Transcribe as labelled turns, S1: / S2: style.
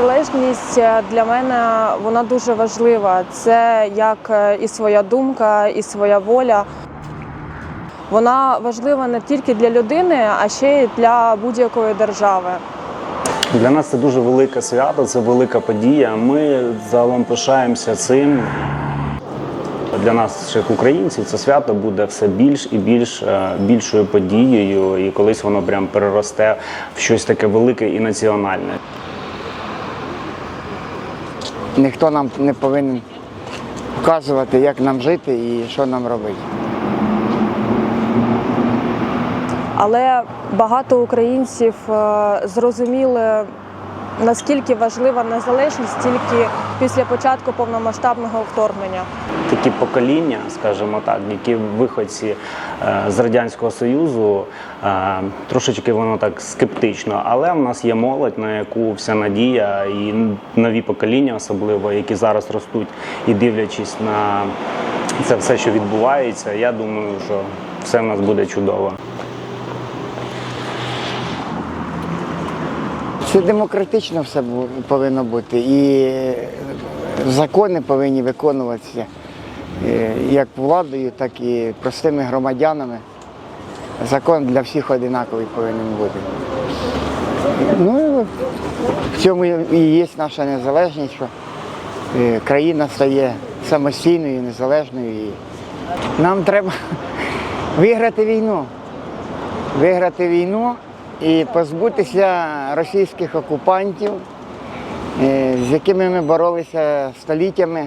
S1: Незалежність е, для мене вона дуже важлива. Це як е, і своя думка, і своя воля. Вона важлива не тільки для людини, а ще й для будь-якої держави.
S2: Для нас це дуже велике свято, це велика подія. Ми загалом пишаємося цим. Для нас, як українців, це свято буде все більш і більш е, більшою подією, і колись воно прям переросте в щось таке велике і національне.
S3: Ніхто нам не повинен вказувати, як нам жити і що нам робити.
S1: Але багато українців е, зрозуміли, наскільки важлива незалежність тільки після початку повномасштабного вторгнення.
S2: Такі покоління, скажімо так, які виходці е, з радянського союзу, е, трошечки воно так скептично. Але в нас є молодь, на яку вся надія, і нові покоління, особливо, які зараз ростуть і дивлячись на це все, що відбувається. Я думаю, що все в нас буде чудово.
S3: Це демократично все повинно бути. І закони повинні виконуватися е, як владою, так і простими громадянами. Закон для всіх одинаковий повинен бути. Ну, в цьому і є наша незалежність, що е, країна стає самостійною, незалежною. І нам треба виграти війну. Виграти війну і позбутися російських окупантів, е, з якими ми боролися століттями.